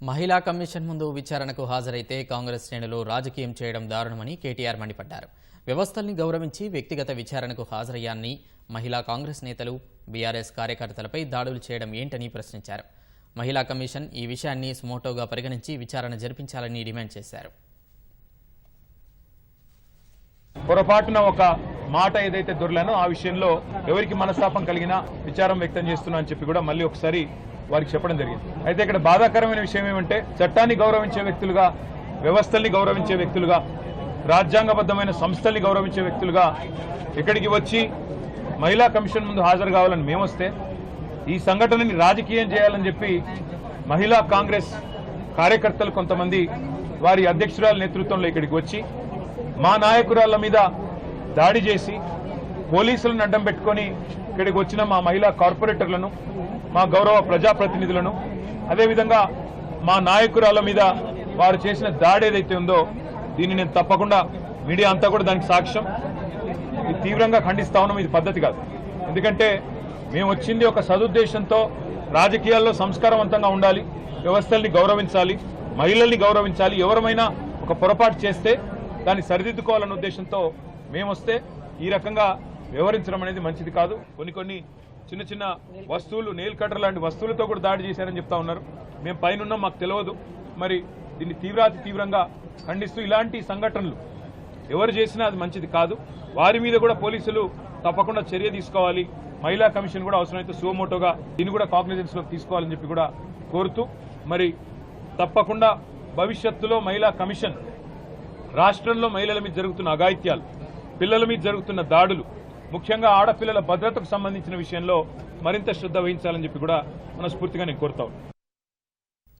మహిళా కమిషన్ ముందు విచారణకు హాజరైతే కాంగ్రెస్ శ్రేణులు రాజకీయం చేయడం దారుణమని కేటీఆర్ మండిపడ్డారు. వ్యవస్థల్ని గౌరవించి వ్యక్తిగత విచారణకు హాజరయ్యాన్ని మహిళా కాంగ్రెస్ నేతలు బీఆర్ఎస్ కార్యకర్తలపై దాడులు చేయడం ఏంటని ప్రశ్నించారు. మహిళా కమిషన్ ఈ విషయాన్ని సుమోటోగా పరిగణించి విచారణ జరిపించాలని డిమాండ్ చేశారు. పొరపాటున ఒక మాట ఏదైతే దొరలానో ఆ విషయంలో ఎవరికి మనస్తాపం కలిగినా విచారం వ్యక్తం చేస్తున్నా అని చెప్పి కూడా మళ్ళీ ఒకసారి వారికి చెప్పడం జరిగింది. అయితే ఇక్కడ బాధాకరమైన విషయం ఏమంటే చట్టాన్ని గౌరవించే వ్యక్తులుగా వ్యవస్థల్ని గౌరవించే వ్యక్తులుగా రాజ్యాంగబద్ధమైన సంస్థల్ని గౌరవించే వ్యక్తులుగా ఇక్కడికి వచ్చి మహిళా కమిషన్ ముందు హాజరు కావాలని మేమొస్తే ఈ సంఘటనని రాజకీయం చేయాలని చెప్పి మహిళా కాంగ్రెస్ కార్యకర్తలు కొంతమంది వారి అధ్యక్షురాల నేతృత్వంలో ఇక్కడికి వచ్చి మా నాయకురాళ్ళ మీద దాడి చేసి పోలీసులను అడ్డం పెట్టుకొని ఇక్కడికి వచ్చిన మా మహిళా కార్పొరేటర్లను మా గౌరవ ప్రజాప్రతినిధులను అదేవిధంగా మా నాయకురాల మీద వారు చేసిన దాడి ఏదైతే ఉందో దీన్ని నేను తప్పకుండా మీడియా అంతా కూడా దానికి సాక్ష్యం. ఇది తీవ్రంగా ఖండిస్తా ఉన్నాం ఇది పద్ధతి కాదు. ఎందుకంటే మేము వచ్చింది ఒక సదుద్దేశంతో రాజకీయాల్లో సంస్కారవంతంగా ఉండాలి వ్యవస్థల్ని గౌరవించాలి మహిళల్ని గౌరవించాలి ఎవరమైనా ఒక పొరపాటు చేస్తే దాన్ని సరిదిద్దుకోవాలన్న ఉద్దేశంతో మేమొస్తే ఈ రకంగా వ్యవహరించడం అనేది మంచిది కాదు. కొన్ని కొన్ని చిన్న చిన్న వస్తువులు నెయిల్ కట్టర్ లాంటి వస్తువులతో కూడా దాడి చేశారని చెప్తా ఉన్నారు. మేము పైనన్నాం మాకు తెలియదు మరి దీన్ని తీవ్రాతి తీవ్రంగా ఖండిస్తూ ఇలాంటి సంఘటనలు ఎవరు చేసినా అది మంచిది కాదు. వారి మీద కూడా పోలీసులు తప్పకుండా చర్య తీసుకోవాలి. మహిళా కమిషన్ కూడా అవసరమైతే సోమోటోగా దీన్ని కూడా కాగ్నిజెన్స్ తీసుకోవాలని చెప్పి కూడా కోరుతూ మరి తప్పకుండా భవిష్యత్తులో మహిళా కమిషన్ రాష్ట్రంలో మహిళల మీద జరుగుతున్న అఘాయిత్యాలు పిల్లల మీద జరుగుతున్న దాడులు ముఖ్యంగా ఆడపిల్లల భద్రతకు సంబంధించిన విషయంలో మరింత శ్రద్ధ వహించాలని చెప్పి కూడా మనస్ఫూర్తిగా నేను కోరుతాను